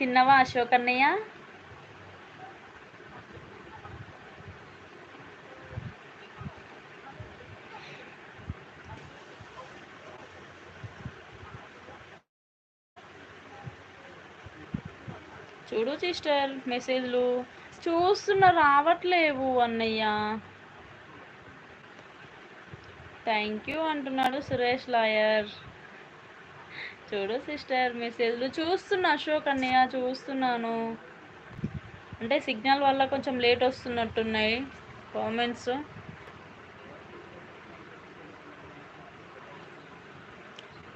తిన్నవా అశోక్ అన్నయ్య చూడు సిస్టర్ మెసేజ్లు. చూస్తున్నా రావట్లేవు అన్నయ్య. థ్యాంక్ యూ అంటున్నాడు సురేష్ లాయర్. చూడు సిస్టర్ మెసేజ్లు చూస్తున్నా అశోక్ అన్నయ్య చూస్తున్నాను. అంటే సిగ్నల్ వల్ల కొంచెం లేట్ వస్తున్నట్టున్నాయి కామెంట్స్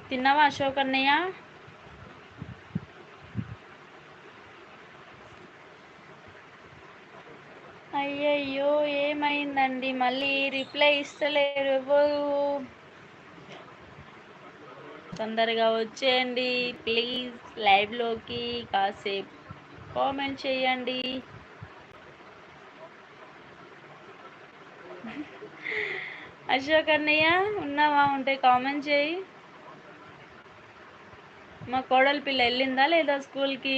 తిన్నావా అశోక్ అన్నయ్య? అయ్యయ్యో ఏమైందండి? మళ్ళీ రిప్లై ఇస్తలేరు ఎవరు? తొందరగా వచ్చేయండి. ప్లీజ్ లైవ్లోకి కాసేపు కామెంట్ చేయండి. అశోక్ అన్నయ్య ఉన్నావా? ఉంటే కామెంట్ చేయి. మా కోడలి పిల్ల వెళ్ళిందా లేదా స్కూల్కి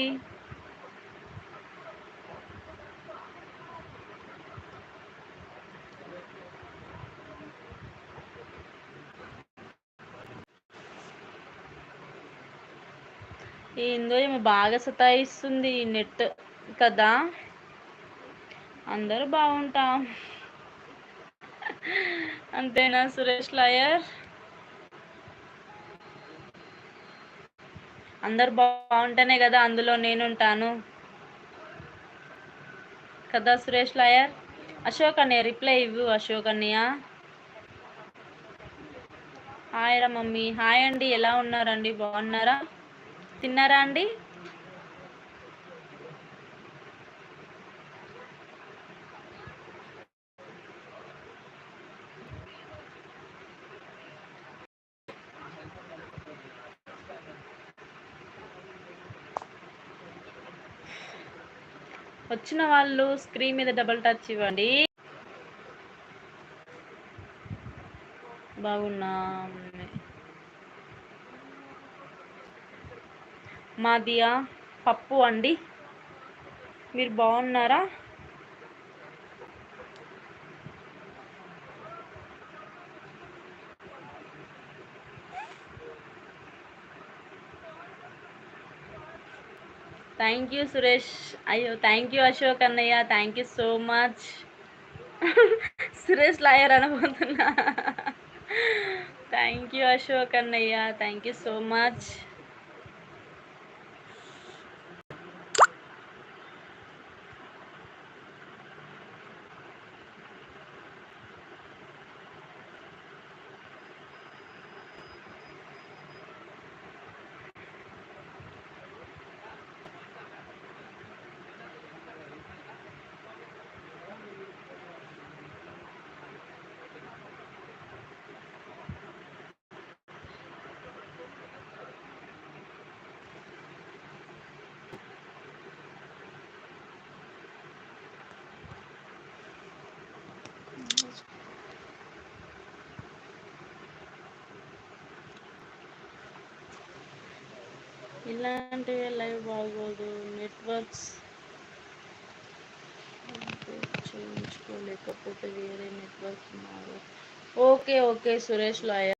ఏందో ఏమో బాగా సతాయిస్తుంది ఈ నెట్ కదా. అందరూ బాగుంటాం. అంతేనా సురేష్ లాయర్? అందరు బాగుంటేనే కదా అందులో నేనుంటాను. కదా సురేష్ లాయర్? అశోక్ అన్నయ్య రిప్లై ఇవ్వు అశోక్ అన్నయ్య హాయ్ రా మమ్మీ. హాయ్ అండి ఎలా ఉన్నారండి? బాగున్నారా? తిన్నారా అండి? వచ్చిన వాళ్ళు స్క్రీన్ మీద డబుల్ టచ్ ఇవ్వండి. బాగున్నా. మాదియా పప్పు అండి. మీరు బాగున్నారా? థ్యాంక్ యూ సురేష్ అయ్యో థ్యాంక్ యూ అశోక్ అన్నయ్య. Thank you so much Suresh lawyer అనబోతున్నా. Thank you Ashok అన్నయ్య. థ్యాంక్ యూ సో మచ్ ఇలాంటివి లైవ్ బాగోదు. నెట్వర్క్స్ చేయించుకోలేకపోతే వేరే నెట్వర్క్ మారు. Okay okay Suresh lawyer.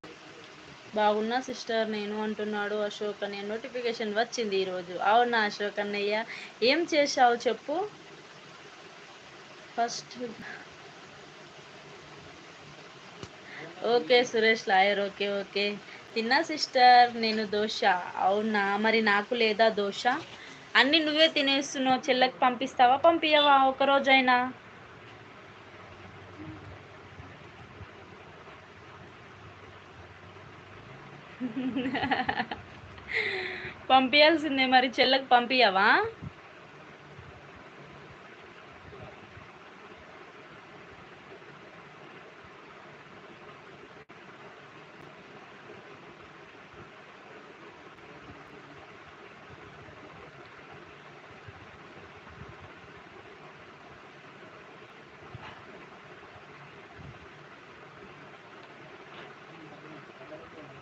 బాగున్నా సిస్టర్ నేను అంటున్నాడు అశోక్ అన్నయ్య. నోటిఫికేషన్ వచ్చింది ఈరోజు. అవునా అశోక్ అన్నయ్య? ఏం చేశావు చెప్పు. First okay Suresh lawyer. Okay okay. తిన్నా సిస్టర్ నేను దోశ. అవునా? మరి నాకు లేదా దోశ? అన్నీ నువ్వే తినేస్తున్నావు. చెల్లకి పంపిస్తావా? పంపించవా ఒకరోజైనా పంపించాల్సిందే మరి. చెల్లకు పంపించవా